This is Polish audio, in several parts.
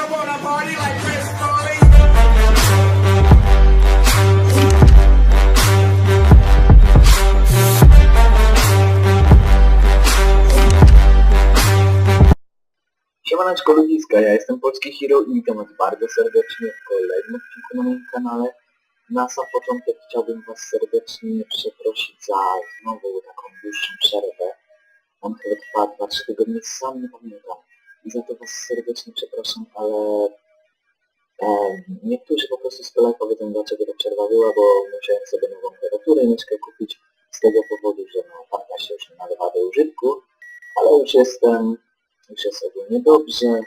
I wanna party like Chris Farley. Siemaneczko ludziska, ja jestem Polski Hero i witam was bardzo serdecznie w kolejnym odcinku na moim kanale. Na sam początek chciałbym was serdecznie przeprosić za znowu taką dłuższą przerwę. On chyba trwa 2-3 tygodnie, sam nie pamiętam. I za to was serdecznie przepraszam, ale e, niektórzy po prostu z kolei powiedzą dlaczego ta przerwa była, bo musiałem sobie nową klawiaturę kupić z tego powodu, że no, tamta się już nie nalewa do użytku, ale już jestem już jest ogólnie dobrze,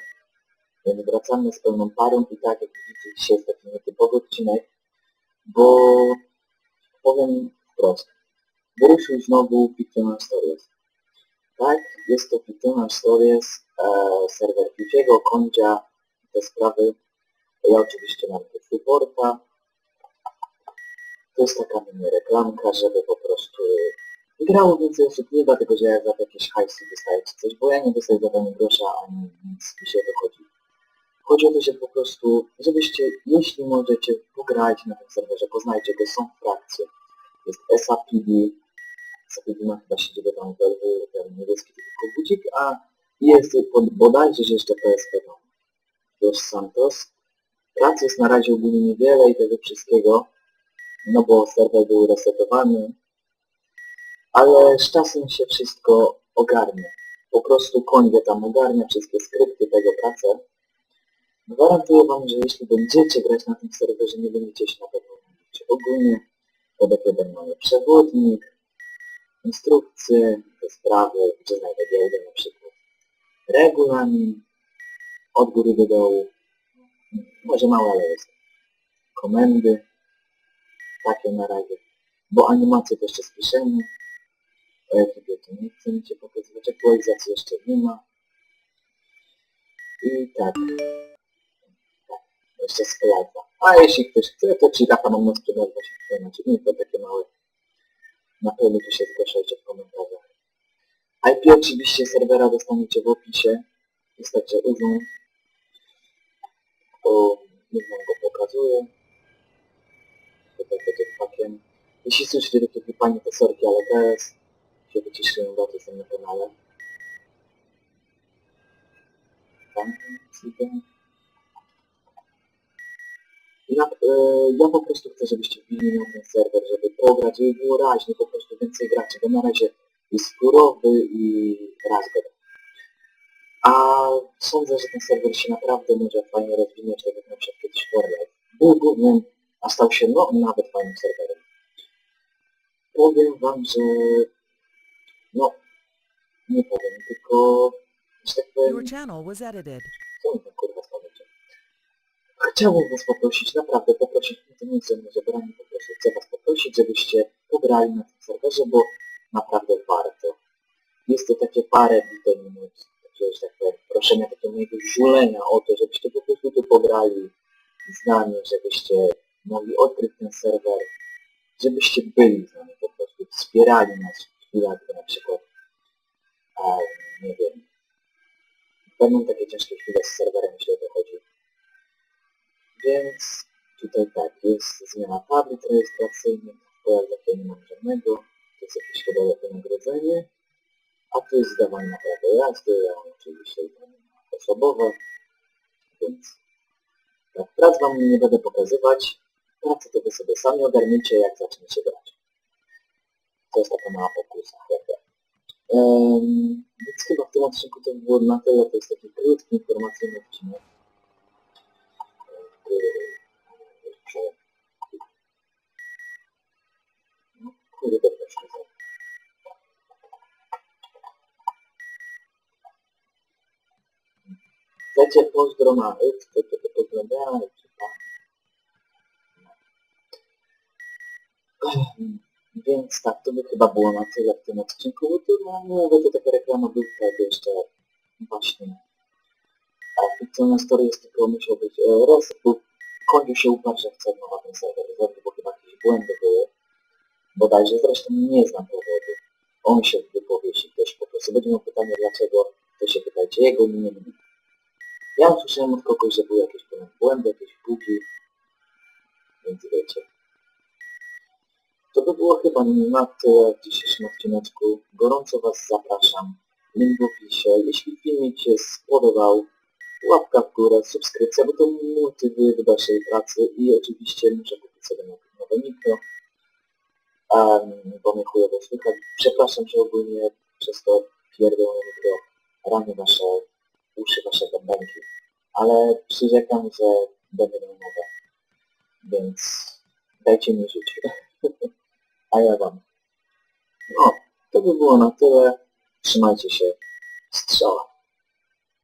więc wracamy z pełną parą i tak jak widzicie dzisiaj jest taki nietypowy odcinek, bo powiem wprost, wyruszył znowu Fictional Stories. Tak, jest to Fictional Stories, e, serwer Fifiego, Kondzia, te sprawy. Ja oczywiście mam tu supporta. To jest taka mini reklamka, żeby po prostu grało więcej osób, nie dlatego, że ja za jakieś hajsy dostaję czy coś, bo ja nie dostaję za to ani grosza, ani nic mi się to chodzi. O to, że po prostu, żebyście, jeśli możecie, pograjcie na tym serwerze, poznajcie go, są frakcje. Jest SAPD, Ma chyba tam w LW, ten niebieski tylko budzik, a jest pod, bodajże, że jeszcze PSP tam. Los Santos. Pracy jest na razie ogólnie niewiele i tego wszystkiego, no bo serwer był resetowany, ale z czasem się wszystko ogarnie. Po prostu Kondzie tam ogarnia wszystkie skrypty tego pracę. Gwarantuję Wam, że jeśli będziecie grać na tym serwerze, nie będziecie się na pewno nudzić. Ogólnie jeden mamy przewodnik, instrukcje, te sprawy, gdzie znajdę giełdę na przykład, regulamin, od góry do dołu, może mało, ale jest, komendy, takie na razie, bo animacje to jeszcze spiszemy, jakiej to nie chcę mi się pokazywać, aktualizacji jeszcze nie ma. I tak. tak. Jeszcze live'a. A jeśli ktoś chce, to ci lata mam na sprzedaż właśnie tutaj macie info takie małe. Na pewno tu się zgłaszajcie w komentarzach. IP oczywiście serwera dostaniecie w opisie. Także urząd. O, już wam go pokazuję. Tutaj będzie pakiem. Jeśli słyszycie takie pipanie, to sorki, ale teraz się wyciszyłem, są na kanale. Tam. Ja, e, ja po prostu chcę, żebyście wbili na ten serwer, żeby pograć, żeby było raźnie, po prostu więcej graczy, bo na razie jest surowy i razgod. A sądzę, że ten serwer się naprawdę może fajnie rozwinąć, tak jak na przykład kiedyś Warlife. Był głównym, a stał się no nawet fajnym serwerem. Powiem wam, że no, nie powiem, tylko, że tak Your powiem, channel was edited. Chciałbym was poprosić, naprawdę poprosić, to nie jest ze mną zebranie, po prostu chcę was poprosić, żebyście pograli na tym serwerze, bo naprawdę warto. Jest to takie parę bite minut, takie, że tak powiem, proszenia, takiego mojego żulenia o to, żebyście po prostu tu pograli z nami, żebyście mogli odkryć ten serwer, żebyście byli z nami po prostu, wspierali nas w chwilach, na przykład, a, nie wiem, będą takie ciężkie chwile z serwerem, jeśli o to chodzi. Więc tutaj tak, jest zmiana tablet rejestracyjnych, pojazd mam żadnego, to jest jakieś chyba wynagrodzenie, a tu jest zdawanie na prawo jazdy, ja mam oczywiście osobowe, więc tak, prac wam nie będę pokazywać, pracę to wy sobie sami ogarniecie, jak zaczniecie grać. To jest taka mała pokusa. Chyba. Um, więc chyba w tym odcinku to było na tyle, to jest taki krótki, informacyjny odcinek. Chcecie pozdro na chcecie to pozdrawiajcie, tak? Więc tak, to by chyba było na tyle w tym odcinku, bo to no, mówię, to taka reklama był wtedy jeszcze właśnie. A fikcyjna story jest tylko musiał być e, raz, bo Koniu się uparł, że chce nowa ten serwer bo chyba jakieś błędy były. Bodajże zresztą nie znam powodu. On się wypowie, jeśli ktoś po prostu będzie miał pytanie dlaczego, to się pytajcie jego, nie mnie. Ja usłyszałem od kogoś, że były jakieś pewne błędy, jakieś bugi, więc wiecie. To by było chyba na tyle w dzisiejszym odcineczku. Gorąco Was zapraszam. Link w opisie. Jeśli filmik się spodobał, łapka w górę, subskrypcja, bo to motywuje do dalszej pracy i oczywiście muszę kupić sobie nowe, mikro, um, bo mnie chujowo słychać. Przepraszam, że ogólnie przez to pierdolone mikro ranię Wasze uszy, Wasze bębenki, ale przyrzekam, że będę miał nowe, więc dajcie mi żyć. A ja Wam. No, to by było na tyle. Trzymajcie się. Strzała.